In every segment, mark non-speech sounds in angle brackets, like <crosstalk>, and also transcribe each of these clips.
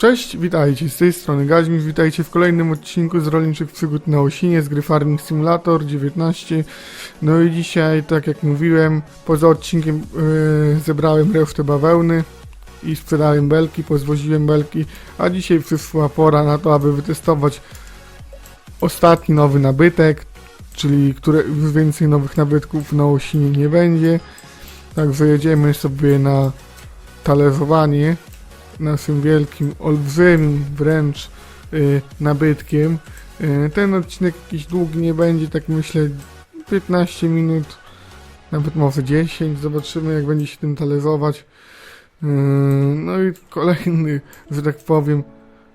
Cześć, witajcie, z tej strony Gaźmir, witajcie w kolejnym odcinku z Rolniczych Przygód na Osinie z gry Farming Simulator 19. No i dzisiaj, tak jak mówiłem, poza odcinkiem yy, zebrałem resztę bawełny i sprzedałem belki, pozwoziłem belki, a dzisiaj przyszła pora na to, aby wytestować ostatni nowy nabytek, czyli które więcej nowych nabytków na Osinie nie będzie. Także jedziemy sobie na talerzowanie naszym wielkim, olbrzymim wręcz y, nabytkiem. Y, ten odcinek jakiś długi nie będzie, tak myślę 15 minut, nawet może 10. Zobaczymy jak będzie się tym talerzować. Y, no i kolejny, że tak powiem,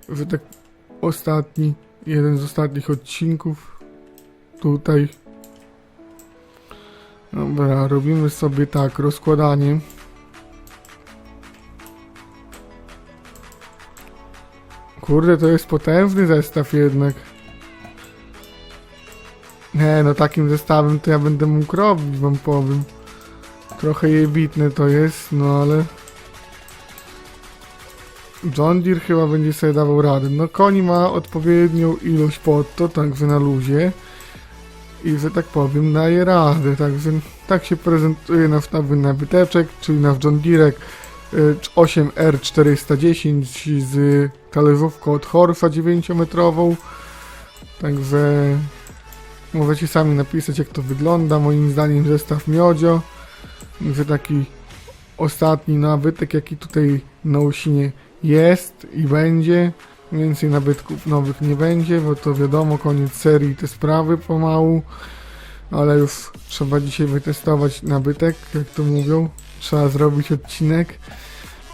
że tak ostatni, jeden z ostatnich odcinków tutaj. Dobra, robimy sobie tak, rozkładanie. Kurde, to jest potężny zestaw jednak. Nie, no takim zestawem to ja będę mógł robić, wam powiem. Trochę jebitne to jest, no ale... John Deere chyba będzie sobie dawał radę. No koni ma odpowiednią ilość pod to, także na luzie. I że tak powiem, daje radę. Także tak się prezentuje nasz nowy nabyteczek, czyli nasz John Deere 8R410 z talerzówką od Horsa 9-metrową. Także możecie sami napisać jak to wygląda. Moim zdaniem zestaw miodzio. Że taki ostatni nabytek jaki tutaj na Osinie jest i będzie. Więcej nabytków nowych nie będzie, bo to wiadomo, koniec serii te sprawy pomału. Ale już trzeba dzisiaj wytestować nabytek, jak to mówią. Trzeba zrobić odcinek.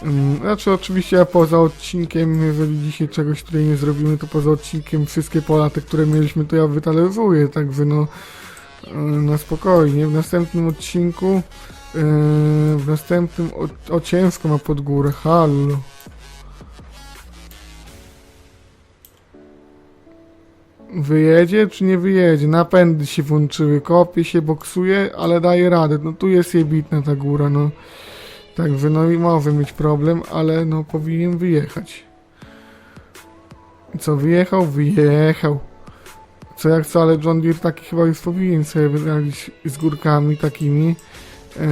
Mm, Znaczy oczywiście ja poza odcinkiem, jeżeli dzisiaj czegoś tutaj nie zrobimy, to poza odcinkiem wszystkie pola te, które mieliśmy, to ja wytalerzuję, także no yy, na spokojnie. W następnym odcinku, yy, w następnym o, o ciężko ma pod górę, hallo. Wyjedzie czy nie wyjedzie? Napędy się włączyły, kopie się, boksuje, ale daje radę. No tu jest jebitna ta góra, no. Także no i może mieć problem, ale no powinien wyjechać. Co wyjechał? Wyjechał. Co jak co, ale John Deere taki chyba już powinien sobie wyrazić z górkami takimi. Eee,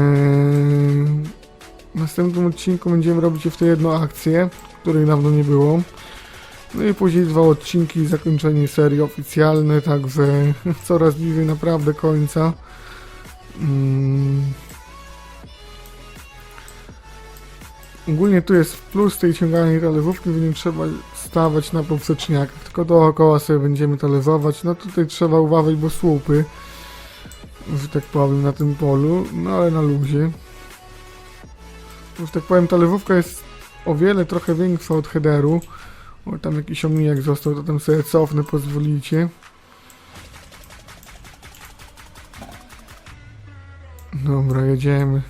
w następnym odcinku będziemy robić jeszcze jedną akcję, której dawno nie było. No i później dwa odcinki zakończenie serii oficjalne, także <laughs> coraz bliżej naprawdę końca. Mm. Ogólnie tu jest plus tej ciąganej talerzówki, że nie trzeba stawać na poprzeczniakach, tylko dookoła sobie będziemy talerzować. No tutaj trzeba uważać, bo słupy, że tak powiem, na tym polu, no ale na luzie. Że tak powiem, talerzówka jest o wiele trochę większa od headeru. O, tam jakiś omijak został, to tam sobie cofnę, pozwolicie. Dobra, jedziemy.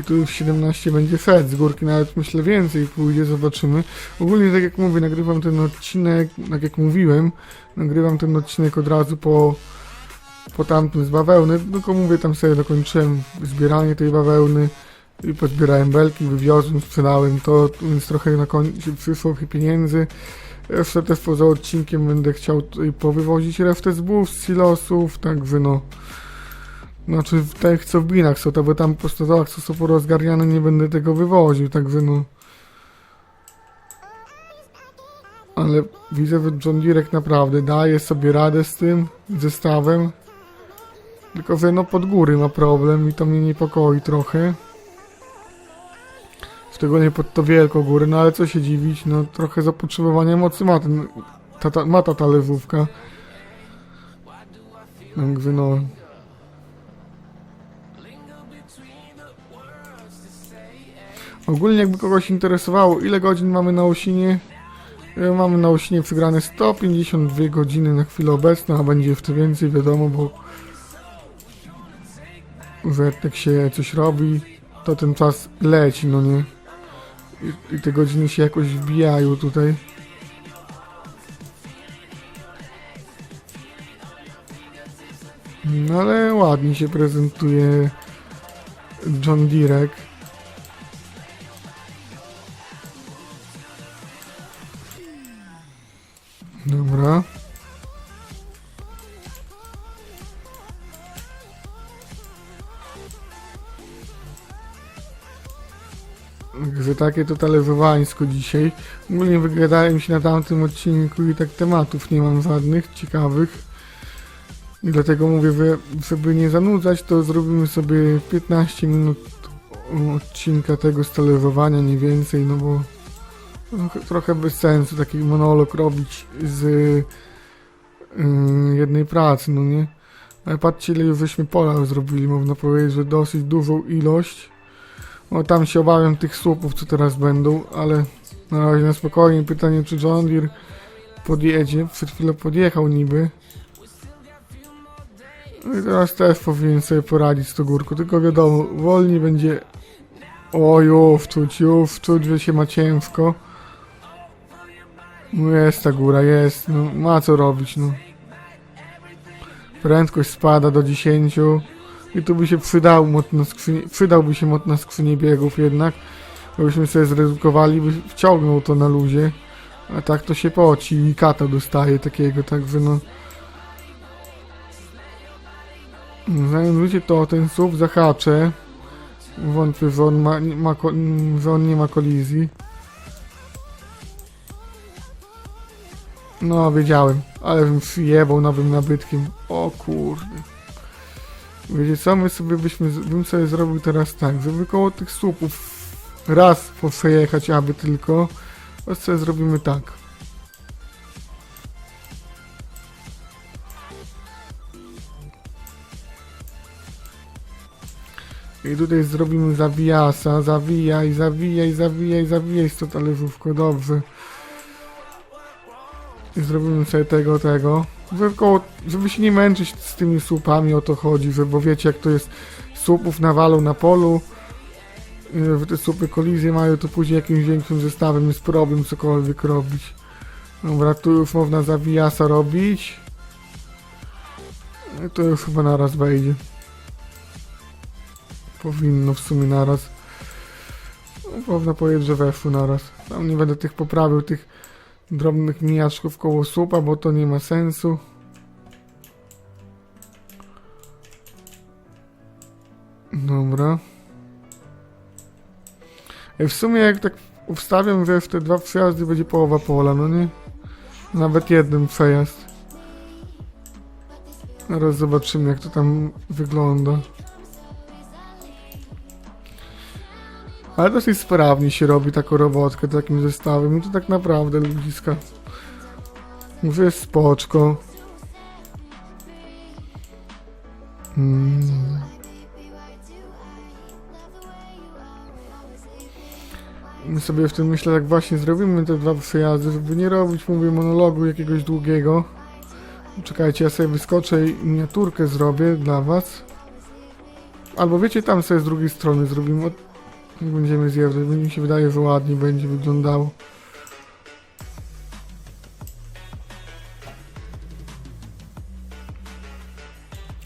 I tu już 17 będzie fed, z górki nawet myślę więcej pójdzie, zobaczymy. Ogólnie tak jak mówię, nagrywam ten odcinek, tak jak mówiłem, nagrywam ten odcinek od razu po, po tamtym z bawełny, tylko mówię, tam sobie dokończyłem zbieranie tej bawełny i pozbierałem belki, wywiozłem, sprzedałem to, więc trochę na koniec przyszło pieniędzy. Jeszcze też poza odcinkiem będę chciał powywozić resztę zbóż z silosów, także no... Znaczy w tych co w binach są, to bo tam po stodolach co są porozgarniane nie będę tego wywoził, także no... Ale widzę, że John Deere naprawdę daje sobie radę z tym zestawem. Tylko, że no pod góry ma problem i to mnie niepokoi trochę. Szczególnie pod to wielką górę, no ale co się dziwić, no trochę zapotrzebowania mocy ma, ten, ta, ta, ma ta talerzówka. Także no... Ogólnie jakby kogoś interesowało, ile godzin mamy na osinie, e, mamy na osinie przegrane 152 godziny na chwilę obecną, a będzie jeszcze więcej, wiadomo, bo że jak się coś robi, to ten czas leci, no nie? I, te godziny się jakoś wbijają tutaj. No ale ładnie się prezentuje John Direk. Także takie to talerzowańsko dzisiaj. Ogólnie wygadałem się na tamtym odcinku i tak tematów nie mam żadnych ciekawych. I dlatego mówię, że żeby nie zanudzać, to zrobimy sobie 15 minut odcinka tego talerzowania, nie więcej, no bo trochę- trochę bez sensu taki monolog robić z yy, jednej pracy, no nie? Ale patrzcie, ile już żeśmy pola zrobili, można powiedzieć, że dosyć dużą ilość. O, tam się obawiam tych słupów, co teraz będą, ale na razie na spokojnie. Pytanie, czy John Deere podjedzie. Przed chwilą podjechał niby. No i teraz też powinien sobie poradzić z tą górką, tylko wiadomo, wolniej będzie... O, już czuć, już czuć, że się ma ciężko. No jest ta góra, jest, no ma co robić, no. Prędkość spada do 10. I tu by się przydał mocno skrzynie, przydałby się mocno skrzynie biegów jednak. Byśmy sobie zredukowali, by wciągnął to na luzie. A tak to się poci i kata dostaje takiego, także no. Zanim to ten SUV zahaczę. Wątpię, że on, ma, ma, że on nie ma kolizji. No, wiedziałem, ale bym przyjebał nowym nabytkiem. O kurde. Wiecie co, my sobie byśmy, bym sobie zrobił teraz tak, żeby koło tych słupów raz przejechać, aby tylko, to sobie zrobimy tak. I tutaj zrobimy zawijasa, zawijaj, zawijaj, zawijaj, zawijaj z to talerzówko, dobrze. I zrobimy sobie tego, tego. Koło, żeby się nie męczyć z tymi słupami, o to chodzi, że, bo wiecie jak to jest, słupów nawalą na polu, te słupy kolizję mają, to później jakimś większym zestawem jest problem cokolwiek robić. Dobra, tu już można zawijasa robić. No to już chyba naraz wejdzie. Powinno w sumie naraz. No, można powiedzieć, że weszło naraz. Tam nie będę tych poprawił, tych drobnych mijaczków koło słupa, bo to nie ma sensu. Dobra. Ej, W sumie jak tak ustawiam, że w te dwa przejazdy będzie połowa pola, no nie? Nawet jeden przejazd. Zaraz zobaczymy jak to tam wygląda. Ale dosyć sprawnie się robi taką robotkę takim zestawem i to tak naprawdę ludziska. Mówię spoczko. Mm. My sobie w tym myślę, jak właśnie zrobimy te dwa przejazdy, żeby nie robić, mówię, monologu jakiegoś długiego. Czekajcie, ja sobie wyskoczę i miniaturkę zrobię dla was. Albo wiecie, tam sobie z drugiej strony zrobimy. Jak Będziemy zjeżdżać, mi się wydaje, że ładnie będzie wyglądało.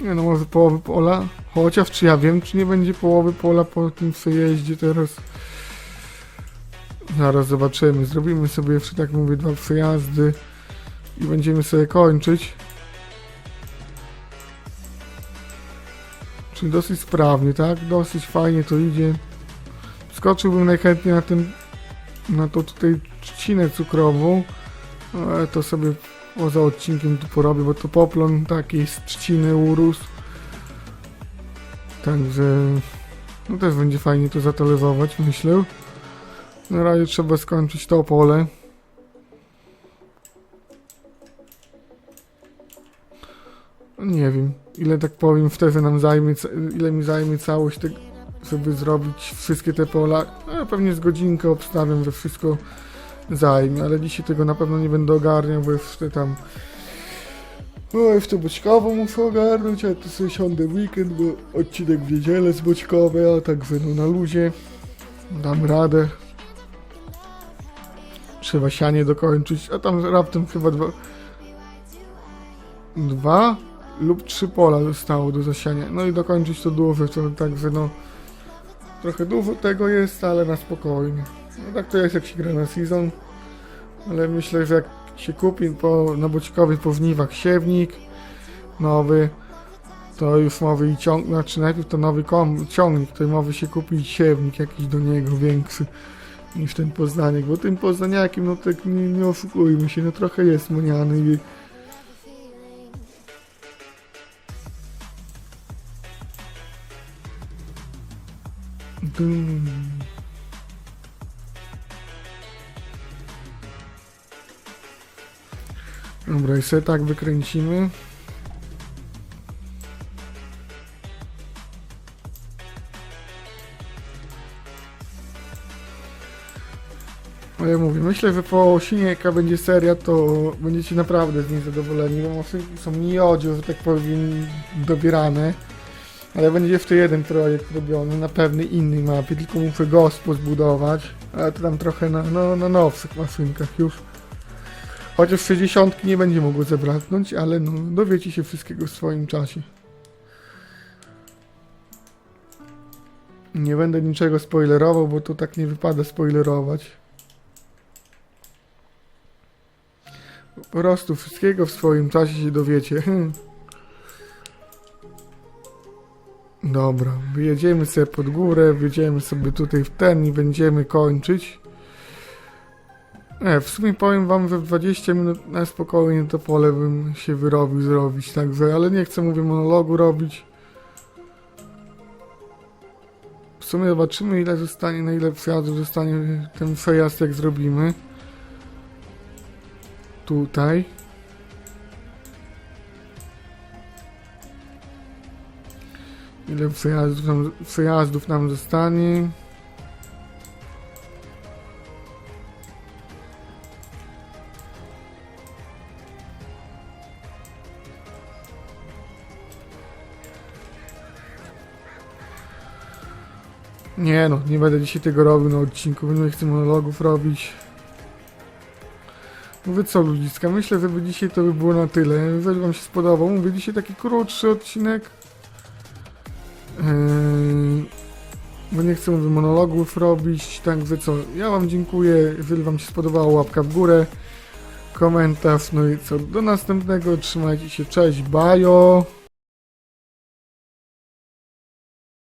Nie no, może połowy pola. Chociaż czy ja wiem, czy nie będzie połowy pola po tym przejeździe teraz. Zaraz zobaczymy. Zrobimy sobie jeszcze, tak mówię, dwa przejazdy i będziemy sobie kończyć. Czyli dosyć sprawnie, tak? Dosyć fajnie to idzie. Skoczyłbym najchętniej na tym, na to tutaj trzcinę cukrową, ale to sobie poza odcinkiem tu porobię, bo to poplon taki z trzciny urósł. Także no też będzie fajnie to zatalerzować, myślę. Na razie trzeba skończyć to pole. Nie wiem, ile tak powiem, wtedy nam zajmie, ile mi zajmie całość tego, żeby zrobić wszystkie te pola. No, pewnie z godzinkę obstawiam, że wszystko zajmie, ale dzisiaj tego na pewno nie będę ogarniał, bo jeszcze tam w to Boćkowo muszę ogarnąć, ale to sobie siądę w weekend, bo odcinek w niedzielę z Boćkowej, a także no na luzie. Dam radę. Trzeba sianie dokończyć, a tam raptem chyba dwa... Dwa lub trzy pola zostało do zasiania. No i dokończyć to duże, to także no... Trochę dużo tego jest, ale na spokojnie. No tak to jest jak się gra na season. Ale myślę, że jak się kupi po, na Boćkowie po żniwach siewnik nowy, to już mowy i ciąg, znaczy najpierw to nowy kom, ciągnik, to mowy się kupić siewnik jakiś do niego większy niż ten poznaniak, bo tym poznaniakiem, no tak nie, nie oszukujmy się, no trochę jest maniany i Dobra, i sobie tak wykręcimy. No ja mówię, myślę, że po osinie jaka będzie seria, to będziecie naprawdę z niej zadowoleni, bo są miodzio, że tak powiem, dobierane. Ale będzie jeszcze jeden projekt robiony na pewnej innej mapie, tylko muszę gospo zbudować. Ale to tam trochę na, no, na nowszych maszynkach już. Chociaż 60 nie będzie mogło zabraknąć, ale no, dowiecie się wszystkiego w swoim czasie. Nie będę niczego spoilerował, bo to tak nie wypada spoilerować. Po prostu wszystkiego w swoim czasie się dowiecie. <laughs> Dobra, wyjedziemy sobie pod górę, wyjedziemy sobie tutaj w ten i będziemy kończyć. Nie, w sumie powiem wam, że w 20 minut na spokojnie to pole bym się wyrobił zrobić, także, ale nie chcę, mówię, monologu robić. W sumie zobaczymy ile zostanie, na ile przejazdu zostanie ten przejazd jak zrobimy. Tutaj. Ile przejazdów nam, przejazdów nam zostanie? Nie no, nie będę dzisiaj tego robił na odcinku, bo nie chcę monologów robić. Mówię co ludziska, myślę, że by dzisiaj to by było na tyle. Jeżeli wam się spodobał, mówię dzisiaj taki krótszy odcinek. Yy, bo nie chcę monologów robić, także co, ja wam dziękuję, jeżeli wam się spodobało, łapka w górę, komentarz, no i co, do następnego, trzymajcie się, cześć, bajo!